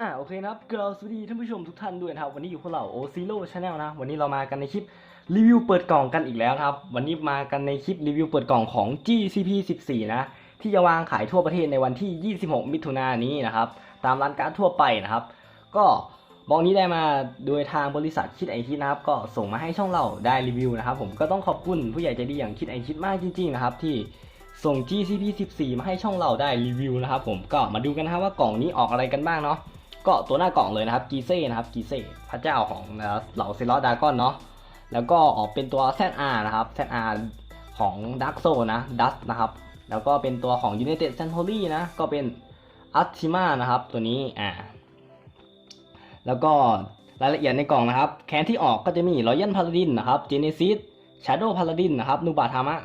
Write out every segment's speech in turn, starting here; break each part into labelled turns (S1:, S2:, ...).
S1: อ่าโอเคนะครับก็สวัสดีท่านผู้ชมทุกท่านด้วยนะครับ วันนี้อยู่พวกเราโอซิโ o ชาแนลนะ วันนี้เรามากันในคลิปรีวิวเปิดกล่องกันอีกแล้วนะครับ วันนี้มากันในคลิปรีวิวเปิดกล่องของ GCP 14 นะ ที่จะวางขายทั่วประเทศในวันที่ 26 มิถุนายนนี้นะครับ ตามร้านการ์ดทั่วไปนะครับ ก็บอกนี้ได้มาโดยทางบริษัทคิดไอคิดนะครับ ก็ส่งมาให้ช่องเราได้รีวิวนะครับผมก็ต้องขอบคุณผู้ใหญ่ใจดีอย่างคิดไอคิดมากจริงๆนะครับที่ส่ง GCP 14 มาให้ช่องเราได้รีวิวนะครับผมก็มาดูกันนะครับว่า กล่องนี้ออกอะไรกันบ้างเนาะ ก็ตัวหน้ากล่องเลยนะครับกีเซ่นะครับกีเซ่พระเจ้าของเหล่าเซลอดากอนเนาะแล้วก็ออกเป็นตัว ZR นะครับ ZR ของ Dark Soul นะ Dust นะครับ แล้วก็เป็นตัวของ United Century นะ ก็เป็น Ultima นะครับ ตัวนี้ อ่า แล้วก็รายละเอียดในกล่องนะครับ แคนที่ออกก็จะมี Royal Paladin นะครับ Genesis Shadow Paladin นะครับนูบาทามะ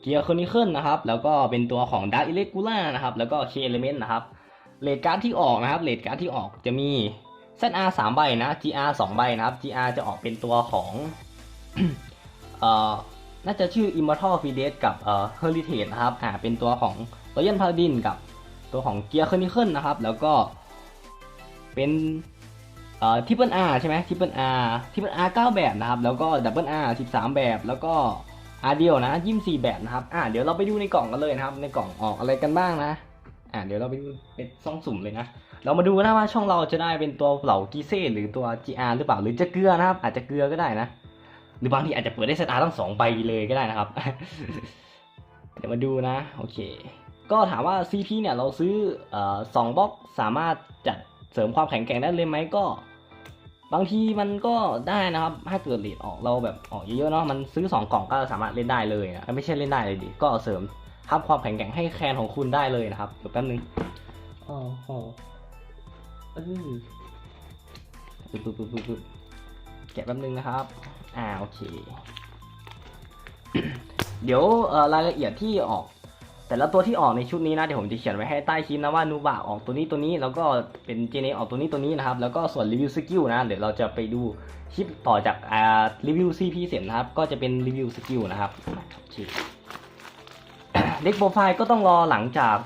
S1: เกียร์คอนิเคิลนะครับ แล้วก็เป็นตัวของ Dark Irregular นะครับ แล้วก็ K Element นะครับ เลดการ์ดที่ออกนะครับเลดการ์ดที่ออกจะมี ZR 3ใบนะ GR 2ใบนะครับ GR จะออกเป็นตัวของเอ่อน่าจะชื่อ Immortal f i d e s กับเอ่อ Heritage นะครับอ่าเป็นตัวของ Royal Paladin กับตัวของ Gear Chronicle นะครับ แล้วก็เป็นเอ่อ Triple R ใช่ไหม Triple R Triple R 9 แบบนะครับ แล้วก็ Double R 13 แบบ แล้วก็ R เดียวนะ24แบบนะครับ อ่าเดี๋ยวเราไปดูในกล่องกันเลยนะครับ ในกล่องออกอะไรกันบ้างนะ อ่าเดี๋ยวเราไปดูเป็นซ่องสุ่มเลยนะ เรามาดูนะว่าช่องเราจะได้เป็นตัวเหล่ากีเซ่หรือตัว GR หรือเปล่าหรือจะเกลือนะครับ อาจจะเกลือก็ได้นะ หรือบางทีอาจจะเปิดได้เซตอาร์ทั้งสองใบเลยก็ได้นะครับ เดี๋ยวมาดูนะ โอเค ก็ถามว่า CP เนี่ยเราซื้ออสองบล็อกสามารถจัดเสริมความแข็งแกร่งได้เลยไหมก็ บางทีมันก็ได้นะครับ ถ้าเกิดเลทออกเราแบบออกเยอะๆเนาะมันซื้อสองกล่องก็สามารถเล่นได้เลยนะไม่ใช่เล่นได้เลยดิก็เสริม ทับความแข็งแกร่งให้แคนของคุณได้เลยนะครับเดี๋ยวแป๊บนึงโอ้โหเออปึ๊บปึ๊บปึ๊บปึ๊บแกะแป๊บนึงนะครับ อ่าโอเค เดี๋ยวรายละเอียดที่ออก แต่ละตัวที่ออกในชุดนี้นะเดี๋ยวผมจะเขียนไว้ให้ใต้คลิปนะว่านูบะออกตัวนี้ตัวนี้แล้วก็เป็นเจเนออกตัวนี้ตัวนี้นะครับ แล้วก็ส่วนรีวิวสกิลนะเดี๋ยวเราจะไปดูคลิปต่อจากอ่ารีวิว CP เสร็จนะครับ ก็จะเป็นรีวิวสกิลนะครับโอเค เด็กโปรไฟล์ก็ต้องรอหลังจาก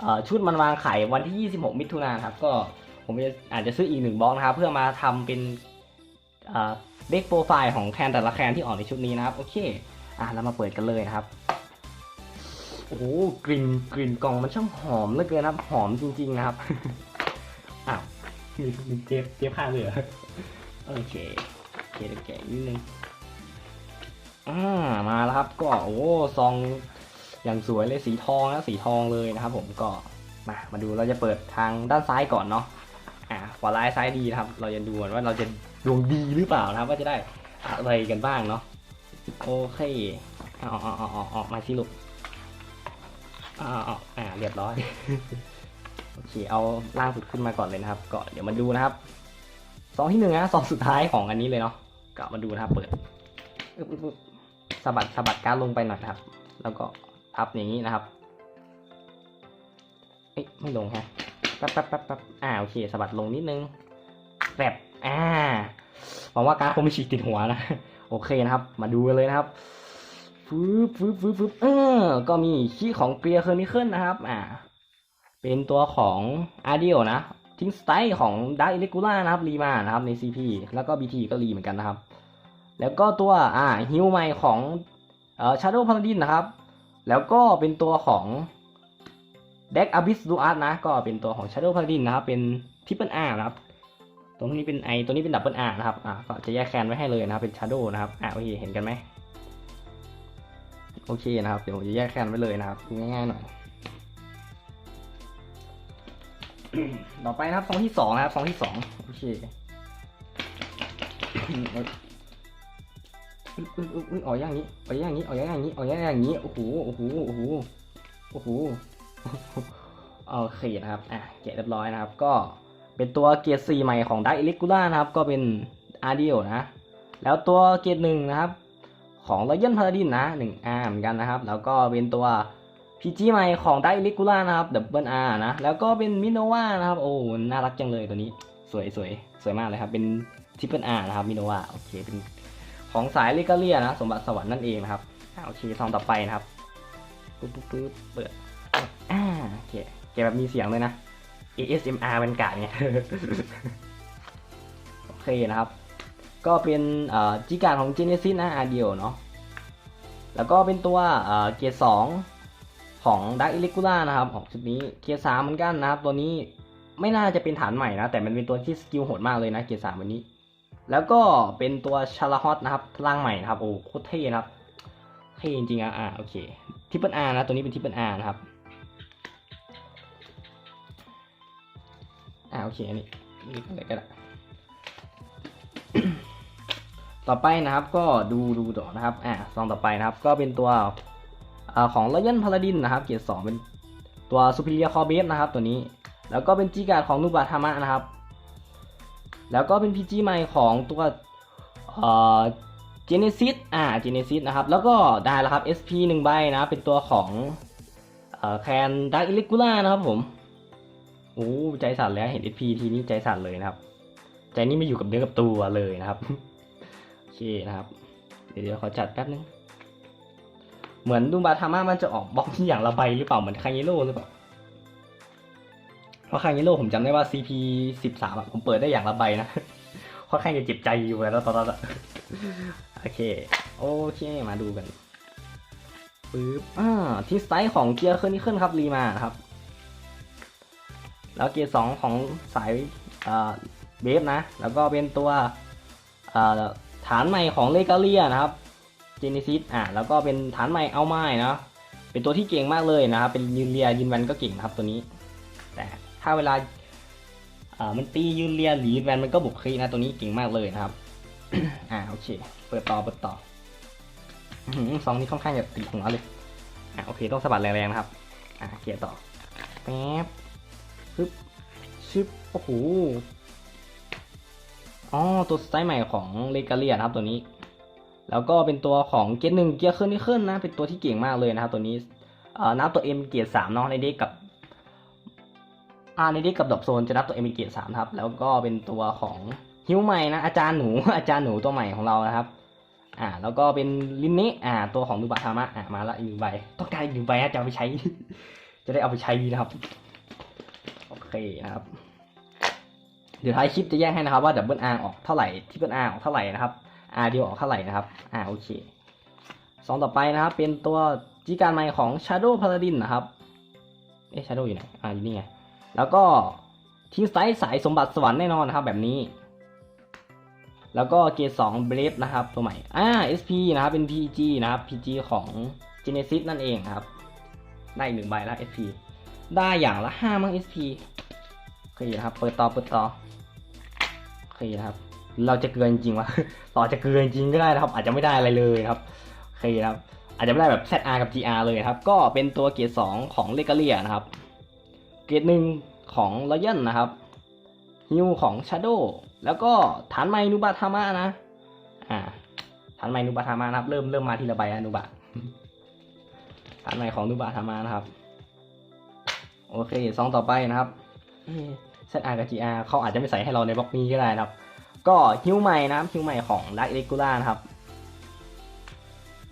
S1: เอ่อชุดมันวางขายวันที่ 26 มิถุนายนครับ ก็ผมจะอาจจะซื้ออีกหนึ่งบล็อกนะครับ เพื่อมาทำเป็นเอ่อเด็กโปรไฟล์ของแคนแต่ละแคนที่ออกในชุดนี้นะครับ โอเค อะเรามาเปิดกันเลยนะครับ โอ้โหกลิ่นกลิ่นกล่องมันช่างหอมเหลือเกินนะครับ หอมจริงๆนะครับอ้าวมีมีเจ็บเจ็บข้างเลยเหรอโอเคโอเคเดี๋ยวแกะนิดนึงอ่ามาแล้วครับก็โอ้ซอง อย่างสวยเลยสีทองนะสีทองเลยนะครับ ผมก็มามาดูเราจะเปิดทางด้านซ้ายก่อนเนาะอ่าขวาร้ายซ้ายดีนะครับ เราจะดูว่าเราจะดวงดีหรือเปล่านะครับ ว่าจะได้อะไรกันบ้างเนาะโอเคอาเอาเอออมาสิลูกอาเอาเอาอ่าเรียบร้อยโอเคเอาล่างสุดขึ้นมาก่อนเลยนะครับก็เดี๋ยวมาดูนะครับซองที่หนึ่งนะซองสุดท้ายของอันนี้เลยเนาะก็มาดูนะครับ เปิดสะบัดสะบัดการลงไปหน่อยนะครับ แล้วก็ พับอย่างนี้นะครับเอ๊ะไม่ลงฮะแป๊บแป๊บแป๊บแป๊บอ่าโอเคสะบัดลงนิดนึงแบบอ่าหวังว่าการคงไม่ฉีกติดหัวนะโอเคนะครับ มาดูกันเลยนะครับฟืบฟืบฟืบฟืบเออก็มีขี้ของเกลียร์เคอร์นิเคิลนะครับ อ่า เป็นตัวของอาร์เดียนะทิ้งสไตล์ของดาร์อิเล็ก u ล่านะครับรีมานะครับใน CP แล้วก็ BT ก็รีเหมือนกันนะครับ แล้วก็ตัวอ่าฮิวไมของเอ่อชาร์โดพาราดินนะครับ แล้วก็เป็นตัวของ d e c k Abyss d u a r t นะ ก็เป็นตัวของ Shadow Paladin นะครับ เป็น Triple R นะครับ ตรงนี้เป็น I ตัวนี้เป็น Double R นะครับ อ่า ก็จะแยกแคนไว้ให้เลยนะครับ เป็น Shadow นะครับ อ่าโอเค เห็นกันไหม โอเคนะครับ เดี๋ยวผมจะแยกแคนไว้เลยนะครับ ง่ายๆหน่อย ต่อไปนะครับซองที่สองนะครับซองที่สองโอเค อุ๊ยอุ๊ยอุ๊ยอุ๊ยออกอย่างนี้ออกอย่างนี้ออกอย่างนี้ออกอย่างนี้โอ้โหโอ้โหโอ้โหโอ้โหโอเคนะครับอะแกะเรียบร้อยนะครับ ก็เป็นตัวเกียร์สี่ใหม่ของดักอิล็กกูล่านะครับ ก็เป็นอาร์เดียนะ แล้วตัวเกียร์หนึ่งนะครับ ของรอยัลพาราดินนะหนึ่งอาร์เหมือนกันนะครับ แล้วก็เป็นตัวพีจีใหม่ของดักอิล็กกูล่านะครับดับเบิลอาร์นะ แล้วก็เป็นมิโนวานะครับ โอ้น่ารักจังเลยตัวนี้ สวยสวยสวยมากเลยครับ เป็นทริปเปิลอาร์นะครับมิโนวาโอเคเป็น ของสายเลกาเลียนะสมบัติสวรรค์นั่นเองนะครับอ่าโอเคซองต่อไปนะครับปึ๊บปึ๊บปึ๊บเปิดอ่าโอเคเก็บแบบมีเสียงเลยนะ ASMR เป็นการไงโอเคนะครับ ก็เป็นเอ่อจีการของ Genesis นะอาเดียวเนาะแล้วก็เป็นตัวเอ่อเกียร์สองของ Dark Irregular นะครับของชุดนี้เกียร์สามเหมือนกันนะครับ ตัวนี้ไม่น่าจะเป็นฐานใหม่นะ แต่มันเป็นตัวที่สกิลโหดมากเลยนะเกียร์สามวันนี้ แล้วก็เป็นตัวชาลาฮอตนะครับร่างใหม่นะครับโอ้โคตรเท่นะครับเท่จริงๆอะอ่าโอเคทิปเปิลอาร์นะตัวนี้เป็นทิปเปิลอาร์นะครับอ่าโอเคอันนี้นี่อะไรก็ได้ต่อไปนะครับก็ดูดูต่อนะครับอ่าซองต่อไปนะครับก็เป็นตัวอ่าของ Royal Paladin นะครับ เกียร์สองเป็นตัว Superior Core Base นะครับตัวนี้ แล้วก็เป็นจีการ์ดของนุบาทามะนะครับ แล้วก็เป็น PG ใหม่ของตัวเอ่อ Genesis อ่า Genesis นะครับ แล้วก็ได้แล้วครับ SP หนึ่งใบนะ เป็นตัวของเอ่อแคน Dark Irregular นะครับผมโอ้ใจสั่นแล้วเห็น SP ทีนี้ใจสั่นเลยนะครับ ใจนี่ไม่อยู่กับเนื้อกับตัวเลยนะครับ โอเคนะครับ เดี๋ยวเขอจัดแป๊บนึง เหมือนดูบาทาม่ามันจะออกบล็อกที่อย่างละใบหรือเปล่า เหมือนคาเยโร่หรือเปล่า เพราะคางเยโร่ผมจำได้ว่า CP สิบสามผมเปิดได้อย่างละใบนะค่อนข้างจะเจ็บใจอยู่แล้วตอนนั้นอะโอเค โอเคมาดูกันปึ๊บอ่าที่สไตล์ของเกียร์เคอร์นิเคิลครับรีมาครับ แล้วเกียร์สองของสายอ่าเบฟนะ แล้วก็เป็นตัวอ่าฐานใหม่ของเลกาเลียนะครับเจนิซิสอ่าแล้วก็เป็นฐานใหม่เอาไม้นะเป็นตัวที่เก่งมากเลยนะครับ เป็นยืนเรียยืนวันก็เก่งนะครับตัวนี้ แต่ ถ้าเวลาอ่ามันตียืนเรียหรือยืนวันมันก็บุกคลีนะตัวนี้เก่งมากเลยนะครับ อ่าโอเค เปิดต่อเปิดต่ออื้องนี้ค่อนข้างจะตีหัวเลยอ่าโอเค ต้องสะบัดแรงๆนะครับ อ่าเกียร์ต่อแป๊บปึ๊บชึบโอ้โหอ๋อตัวสไตล์ใหม่ของเลกาเลียนะครับตัวนี้ แล้วก็เป็นตัวของเกียร์หนึ่งเกียร์เคลื่อนที่เคลื่อนนะ เป็นตัวที่เก่งมากเลยนะครับตัวนี้อ่อนับตัวเอ็มเกียร์สามเนาะในเด็กกับ อ่าในเด็กกับดอบโซนจะนับตัวเอ็มเกียร์สามครับ แล้วก็เป็นตัวของฮิวใหม่นะอาจารย์หนูอาจารย์หนูตัวใหม่ของเรานะครับ อ่า แล้วก็เป็นลินเนะอ่า ตัวของดูบะทามะอ่ามาละอีกหนึ่งใบต้องการอีกหนึ่งใบนะจะเอาไปใช้ จะได้เอาไปใช้นะครับโอเคนะครับ เดี๋ยวท้ายคลิปจะแยกให้นะครับว่าดับเบิลอาร์ออกเท่าไหร่ที่เบิลอาร์ออกเท่าไหร่นะครับอาร์เดียวออกเท่าไหร่นะครับ อ่าโอเคสองต่อไปนะครับ เป็นตัวจีการใหม่ของ Shadow Paladin นะครับ เอ๊ะ Shadow อยู่ไหน อ่าอยู่นี่ไง แล้วก็ทิ้งไซส์สายสมบัติสวรรค์แน่นอนนะครับแบบนี้ แล้วก็เกรดสองเบรฟนะครับตัวใหม่อ่า SP นะครับเป็น PG นะครับ PG ของ Genesis นั่นเองครับ ได้อีกหนึ่งใบแล้ว SP ได้อย่างละห้ามั้ง SP โอเคนะครับ เปิดต่อเปิดต่อโอเคนะครับ เราจะเกลือจริงวะต่อจะเกลือจริงก็ได้นะครับ อาจจะไม่ได้อะไรเลยครับโอเคนะครับ อาจจะไม่ได้แบบ ZR กับ GR เลยครับ ก็เป็นตัวเกียร์สองของเลกาเลียนะครับ เกร์หนึ่งของรอยันนะครับฮิวของชาโดแล้วก็ฐานไมนูบาทามะนะ อ่าฐานไมนูบาทามะนะครับ เริ่มเริ่มมาทีละใบอนูบะฐานไมของนูบาทามะนะครับ โอเคซองต่อไปนะครับเซตอาร์กับ GR เขาอาจจะไม่ใส่ให้เราในบล็อกนี้ก็ได้นะครับ ก็ฮิวใหม่นะครับฮิวใหม่ของดักเรกูล่านะครับ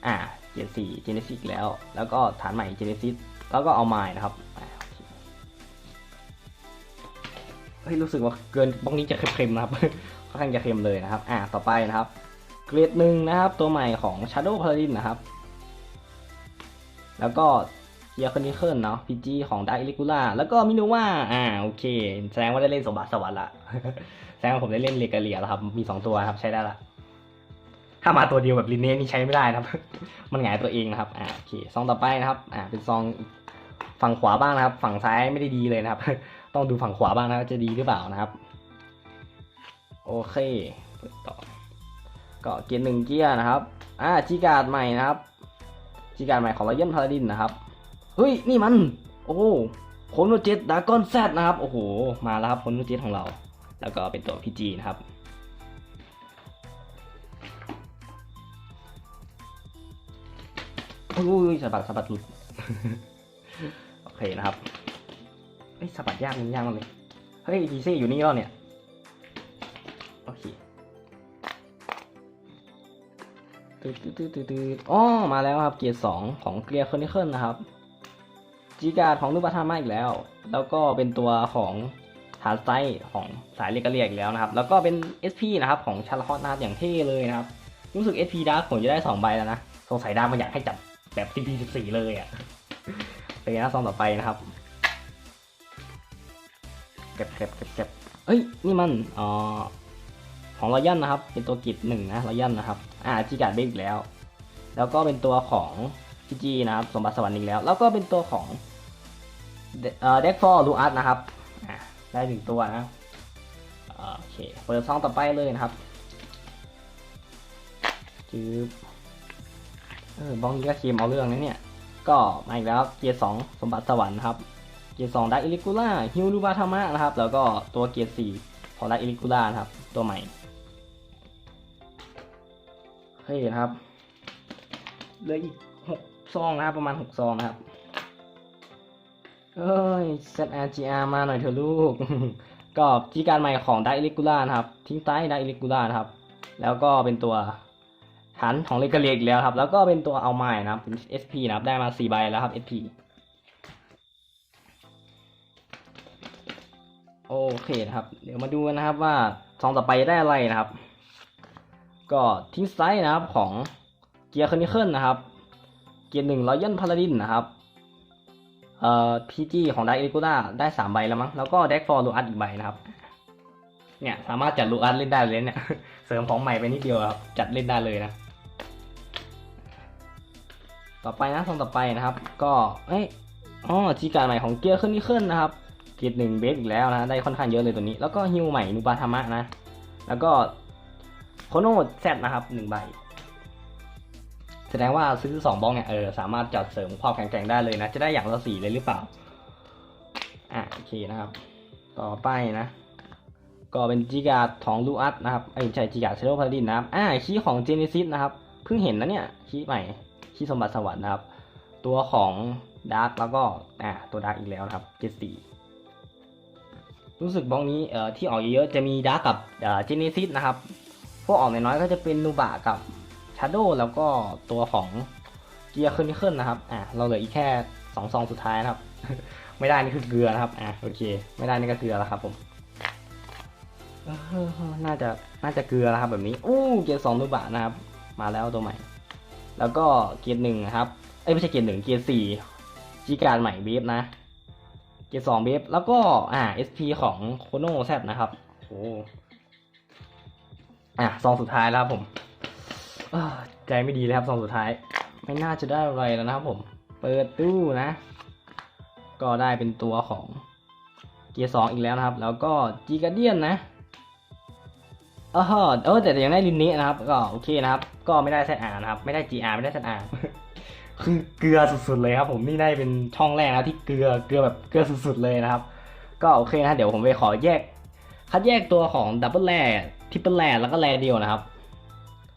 S1: อ่าเกียร์สี่เจเนซิสแล้ว แล้วก็ฐานใหม่เจเนซิสแล้วก็เอาไม้นะครับ เฮ้ยรู้สึกว่าเกินบล็อกนี้จะเค็มๆนะครับค่อนข้างจะเค็มเลยนะครับ อ่าต่อไปนะครับ เกรดหนึ่งนะครับ ตัวใหม่ของ Shadow Paladin นะครับ แล้วก็เกียร์คอนดิเคิลเนาะ PG ของ Dark Irregular แล้วก็มินูว่าอ่าโอเคแสดงว่าได้เล่นสมบัติสวรรค์ละแสดงว่าผมได้เล่นเลกาเลียแล้วครับ มีสองตัวครับใช้ได้ละถ้ามาตัวเดียวแบบลินเน่นี่ใช้ไม่ได้นะครับ มันหงายตัวเองนะครับอ่าโอเคซองต่อไปนะครับ อ่าเป็นซองฝั่งขวาบ้างนะครับ ฝั่งซ้ายไม่ได้ดีเลยนะครับ ต้องดูฝั่งขวาบ้างนะจะดีหรือเปล่านะครับ โอเคเปิดต่อ ก็เกียร์หนึ่งเกียร์นะครับ อ่าจีการ์ดใหม่นะครับจีการ์ดใหม่ของรอยัลพาราดินนะครับ เฮ้ย นี่มัน โอ้โคโนเจ็ตดากอนแซดนะครับ โอ้โห มาแล้วครับโคโนเจ็ตของเรา แล้วก็เป็นตัวพีจีนะครับอุ้ยสะบัดสะบัดหลุด โอเคนะครับ อ้ยสะบัดยากมันยากมากเลยเฮ้ยดีซี่อยู่นี่แล้วเนี่ยโอเคตืดตืดตืดตืดอ๋อมาแล้วครับเกียร์สองของเกียร์คอนิเคิลนะครับจีการ์ดของนุบัตามาอีกแล้ว แล้วก็เป็นตัวของฐานไซส์ของสายเรียกเรียกอีกแล้วนะครับ แล้วก็เป็น SP นะครับของชาร์ลอตนะครับอย่างเท่เลยนะครับ รู้สึก SP ดาร์ผมจะได้ 2 ใบแล้วนะ สงสัยดาร์มันอยากให้จับแบบ CP 14 เลยอะเป็นไงนะซองต่อไปนะครับ เก็บเก็บเก็บเก็บเอ้ย นี่มันอ๋อของรอยันนะครับ เป็นตัวกิจหนึ่งนะรอยันนะครับ อ่าจีการ์ดเบกอีกแล้ว แล้วก็เป็นตัวของพีจีนะครับ สมบัติสวรรค์อีกแล้ว แล้วก็เป็นตัวของเด็กฟอร์ลูอัสนะครับ อ่าได้หนึ่งตัวนะโอเค เปิดซองต่อไปเลยนะครับจืบเออบองนี้ก็เคมเอาเรื่องนะเนี่ย ก็มาอีกแล้วเกียร์สองสมบัติสวรรค์ครับ เกียร์สองดักอิลิกูล่าฮิวรูบาธามะนะครับ แล้วก็ตัวเกียร์สี่ของดักอิลิกูล่านะครับ ตัวใหม่โอเคครับเหลืออีกหกซองนะครับ ประมาณหกซองนะครับเอ้ย ZRGR มาหน่อยเถอะลูก ก็จีการใหม่ของไดอิลิกูล่านะครับ ทิ้งใต้ดักอิลิกูล่านะครับ แล้วก็เป็นตัวฐานของเลกเลียอีกแล้วครับ แล้วก็เป็นตัวเอาไม้นะครับเป็น SP นะครับ ได้มาสี่ใบแล้วครับ SP โอเคครับ เดี๋ยวมาดูนะครับว่าซองต่อไปได้อะไรนะครับ ก็ทิ้งไซส์นะครับของเกียร์คอนิเคิลนะครับ เกียร์หนึ่งรอยันพาราดินนะครับเอ่อพีจีของไดเอลิกูด้าได้สามใบแล้วมั้งแล้วก็เด็กฟอร์ลูอัสอีกใบนะครับ เนี่ยสามารถจัดลูอัสเล่นได้เลยเนี่ยเสริมของใหม่ไปนิดเดียวครับจัดเล่นได้เลยนะ ต่อไปนะซองต่อไปนะครับ ก็เอ้ยอ๋อจีการใหม่ของเกียร์ขึ้นนี่ขึ้นนะครับ กียร์หนึ่งเบสอีกแล้วนะได้ค่อนข้างเยอะเลยตัวนี้ แล้วก็ฮิวใหม่นูบาธามะนะ แล้วก็โคโนแซนะครับหนึ่งใบ แสดงว่าซื้อสองบล็อกเนี่ยเออสามารถจัดเสริมความแข็งแกร่งได้เลยนะ จะได้อย่างละสี่เลยหรือเปล่า อะโอเคนะครับ ต่อไปนะ ก็เป็นจิกาของลูอัสนะครับไอ้ยไม่ใช่จิกาเชโรพาดินนะครับอ่าคีของเจเนซิสนะครับเพิ่งเห็นนะเนี่ยคีใหม่คีสมบัติสวรรค์นะครับ ตัวของดาร์กแล้วก็อ่าตัวดาร์กอีกแล้วนะครับเจ็ดสี่ รู้สึกบล็อกนี้เอ่อที่ออกเยอะๆจะมีดาร์กกับเอ่อเจเนซิสนะครับ พวกออกน้อยๆก็จะเป็นนูบะกับชาโดแล้วก็ตัวของเกียร์ขึ้นขึ้นนะครับอ่าเราเหลืออีกแค่สองซองสุดท้ายนะครับ ไม่ได้นี่คือเกลือนะครับอ่าโอเค ไม่ได้นี่ก็เกลือแล้วครับผมน่าจะน่าจะเกลือแล้วครับแบบนี้อู้เกียร์สองนูบะนะครับ มาแล้วตัวใหม่ แล้วก็เกียร์หนึ่งครับเอ้ยไม่ใช่เกียร์หนึ่งเกียร์สี่จีการใหม่เบฟนะ เกียร์สองเบฟแล้วก็อ่า SP ของโคโนแซนะครับโอ้อะซองสุดท้ายแล้วครับผมเอ้อใจไม่ดีเลยครับซองสุดท้าย ไม่น่าจะได้อะไรแล้วนะครับผม เปิดตู้นะ ก็ได้เป็นตัวของเกียร์สองอีกแล้วนะครับ แล้วก็จีการเดียนนะเออเออแต่ยังได้ลินเนะนะครับ ก็โอเคนะครับ ก็ไม่ได้แซอานะครับ ไม่ได้ GR ไม่ได้แซอา คือเกลือสุดๆเลยครับ ผมนี่ได้เป็นช่องแรกนะที่เกลือเกลือแบบเกลือสุดๆเลยนะครับ ก็โอเคนะเดี๋ยวผมไปขอแยก คัดแยกตัวของดับเบิลแร่ทิปเปิลแร่แล้วก็แร่เดียวนะครับ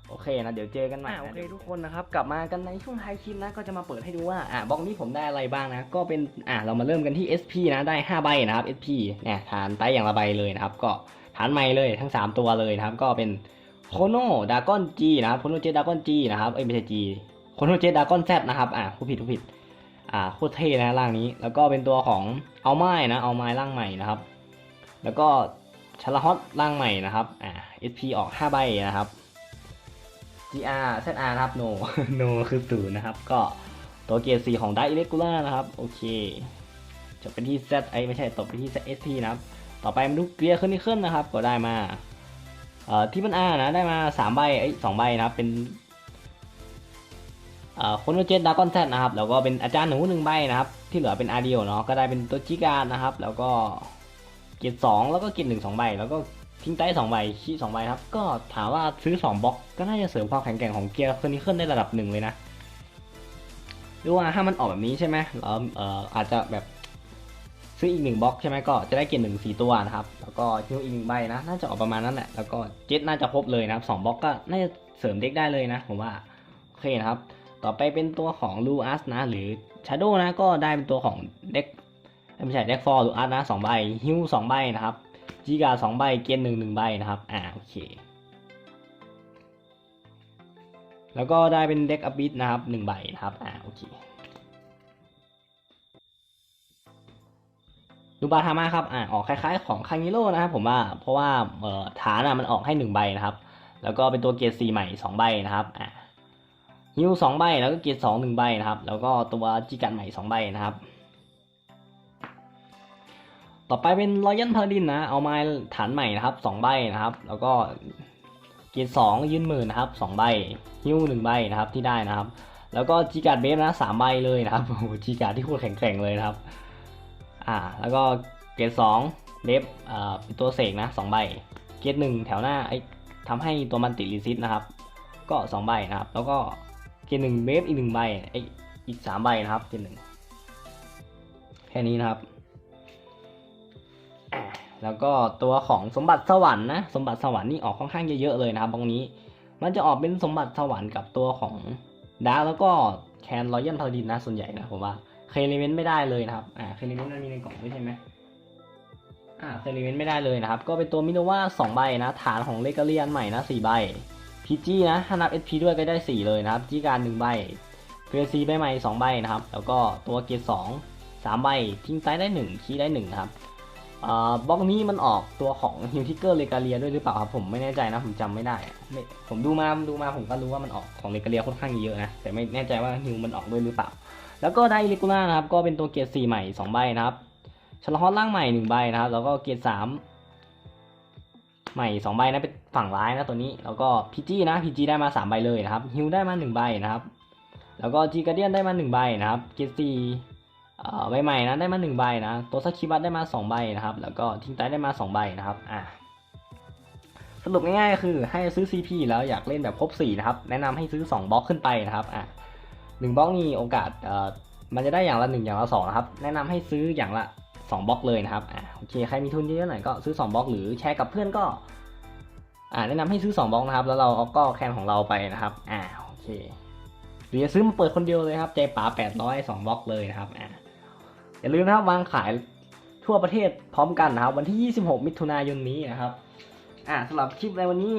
S1: โอเคนะเดี๋ยวเจอกันใหม่โอเคทุกคนนะครับ กลับมากันในช่วงท้ายคลิปนะก็จะมาเปิดให้ดูว่าอ่าบล็อกนี้ผมได้อะไรบ้างนะ ก็เป็นอ่าเรามาเริ่มกันที่ SP นะได้ 5 ใบนะครับ SP เนี่ยฐานไตอย่างละใบเลยนะครับ ก็ฐานใหม่เลยทั้ง 3 ตัวเลยนะครับ ก็เป็นโคโนดากอนจีนะครับโคโนเจดากอนจีนะครับเอ้ยไม่ใช่จี คโนเจดากอนแซนะครับอ่าผู้ผิดผู้ผิดอ่าโคตรเท่นะร่างนี้ แล้วก็เป็นตัวของเอาไม้นะเอาไม้ร่างใหม่นะครับ แล้วก็ชาร์ลฮอตร่างใหม่นะครับอ่า SP ออก5ใบนะครับ GR ZR นะครับ no no คือศูนย์นะครับ ก็ตัวเกียร์4ของ d i e Irregular นะครับ โอเคจะเป็นที่ Z ไอไม่ใช่ตกไปที่ ZSP นะครับ ต่อไปมาดูเกียร์ขึ้นที่ขึ้นนะครับ ก็ได้มาเอ่อที่มัน R นะได้มา3ใบไอ้สองใบนะครับเป็น คนเจ็ดดากอนแซนะครับแล้วก็เป็นอาจารย์หนูหนึ่งใบนะครับที่เหลือเป็นอาร์เดียวเนาะก็ได้เป็นตัวจิการนะครับ แล้วก็เกียร์สองแล้วก็เกียร์หนึ่งสองใบแล้วก็ทิ้งใต้สองใบขี้สองใบครับ ก็ถามว่าซื้อสองบล็อกก็น่าจะเสริมความแข็งแกร่งของเกียร์คนนี้ขึ้นได้ระดับหนึ่งเลยนะหรือว่าถ้ามันออกแบบนี้ใช่ไหมเราเอ่ออาจจะแบบซื้ออีกหนึ่งบล็อกใช่ไหมก็จะได้เกียร์หนึ่งสี่ตัวนะครับ แล้วก็ฮิวอีกหนึ่งใบนะน่าจะออกประมาณนั้นแหละแล้วก็เจ็ตน่าจะครบเลยนะครับสองบล็อกก็น่าจะเสริมเด็กได้เลยนะผมว่าโอเคนะครับ ต่อไปเป็นตัวของลูอัสนะ หรือ Shadow นะก็ได้เป็นตัวของเด็กไม่ใช่เด็กฟอร์ลูอัสนะสองใบฮิวสองใบนะครับจีกาสองใบเกียนหนึ่งหนึ่งใบนะครับอ่าโอเค แล้วก็ได้เป็นเด็กอบิทนะครับหนึ่งใบนะครับอ่าโอเคดูบาทามาครับอ่าออกคล้าย ๆ ของคางิโร่นะครับผมว่าเพราะว่าเอ่อฐานอะมันออกให้หนึ่งใบนะครับ แล้วก็เป็นตัวเกียร์สี่ใหม่สองใบนะครับอ่า ฮิวสองใบแล้วก็เกียร์สองหนึ่งใบนะครับ แล้วก็ตัวจิกันใหม่สองใบนะครับ ต่อไปเป็นรอยัลพาดินนะเอาไม้ฐานใหม่นะครับสองใบนะครับ แล้วก็เกียร์สองยืนหมื่นนะครับสองใบฮิวหนึ่งใบนะครับที่ได้นะครับ แล้วก็จีการ์ดเบฟนะสามใบเลยนะครับโอ้โหจีการ์ดที่โคตรแข็งๆเลยนะครับอ่าแล้วก็เกียร์สองเบฟอ่าเป็นตัวเสกนะสองใบเกียร์หนึ่งแถวหน้าไอ้ทำให้ตัวมันติดรีซิตนะครับ ก็สองใบนะครับ แล้วก็ เกียร์หนึ่งเบฟอีกหนึ่งใบไออีกสามใบนะครับเกียร์หนึ่งแค่นี้นะครับ แล้วก็ตัวของสมบัติสวรรค์นะ สมบัติสวรรค์นี่ออกค่อนข้างเยอะๆเลยนะครับบางนี้ มันจะออกเป็นสมบัติสวรรค์กับตัวของดาร์แล้วก็แคนรอยัลพาดินนะส่วนใหญ่นะผมว่าเคลเมนต์ไม่ได้เลยนะครับ อ่าเคลเมนต์มันมีในกล่องด้วยใช่ไหมอ่าเคลเมนต์ไม่ได้เลยนะครับ ก็เป็นตัวมิโนวาสองใบนะ ฐานของเลกาเลียนใหม่นะสี่ใบ พีจีนะถ้านับ SP ด้วยก็ได้สี่เลยนะครับจีการหนึ่งใบเฟซีใบใหม่สองใบนะครับ แล้วก็ตัวเกียร์สองสามใบทิ้งไซด์ได้หนึ่งคีย์ได้หนึ่งนะครับอ่าบล็อกนี้มันออกตัวของฮิวทิเกอร์เลกาเลียด้วยหรือเปล่าครับผมไม่แน่ใจนะผมจำไม่ได้ไม่ผมดูมาดูมาผมก็รู้ว่ามันออกของเลกาเลียค่อนข้างเยอะนะแต่ไม่แน่ใจว่าฮิวมันออกด้วยหรือเปล่า แล้วก็ได้อิเลกูล่านะครับก็เป็นตัวเกียร์สี่ใหม่สองใบนะครับชลฮอตล่างใหม่หนึ่งใบนะครับแล้วก็เกียร์สาม ใหม่สองใบนะเป็นฝั่งร้ายนะตัวนี้ แล้วก็พีจีนะพีจีได้มาสามใบเลยนะครับฮิวได้มาหนึ่งใบนะครับ แล้วก็จีการเดียนได้มาหนึ่งใบนะครับเกียร์สี่ใบใหม่นะได้มาหนึ่งใบนะตัวสกิบัตได้มาสองใบนะครับ แล้วก็ทิ้งไตได้มาสองใบนะครับอะสรุปง่ายๆคือให้ซื้อ CP แล้วอยากเล่นแบบครบ4นะครับแนะนำให้ซื้อ 2บล็อกขึ้นไปนะครับอะหนึ่งบล็อกนี่โอกาสเอ่อมันจะได้อย่างละ1อย่างละ2นะครับแนะนำให้ซื้ออย่างละ 2บล็อกเลยนะครับอะโอเคใครมีทุนเยอะๆหน่อยก็ซื้อ 2บล็อกหรือแชร์กับเพื่อนก็อ่าแนะนำให้ซื้อ 2บล็อกนะครับ แล้วเราเอาก็แคนของเราไปนะครับอ่าโอเคหรือจะซื้อมาเปิดคนเดียวเลยครับใจป๋า800 2บล็อกเลยนะครับอ่าอย่าลืมนะครับวางขายทั่วประเทศพร้อมกันนะครับ วันที่ 26 มิถุนายนนี้นะครับอ่าสำหรับคลิปในวันนี้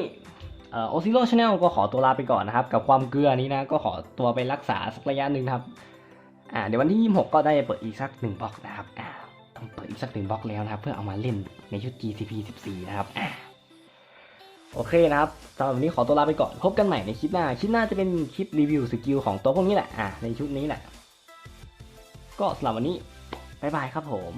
S1: ออโอซิโร่ชาแนลก็ขอตัวลาไปก่อนนะครับ กับความเกลือนี้นะก็ขอตัวไปรักษาสักระยะหนึ่งครับอ่าเดี๋ยววันที่ 26 ก็ได้เปิดอีกสักหนึ่งบล็อกนะครับอ่า ต้องเปิดอีกสักหนึ่งบล็อกแล้วนะครับ เพื่อเอามาเล่นในชุด GCP 14 นะครับโอเคนะครับสำหรับวันนี้ขอตัวลาไปก่อน พบกันใหม่ในคลิปหน้า คลิปหน้าจะเป็นคลิปรีวิวสกิลของตัวพวกนี้แหละ อะ ในชุดนี้แหละ ก็สำหรับวันนี้ บ๊ายบายครับผม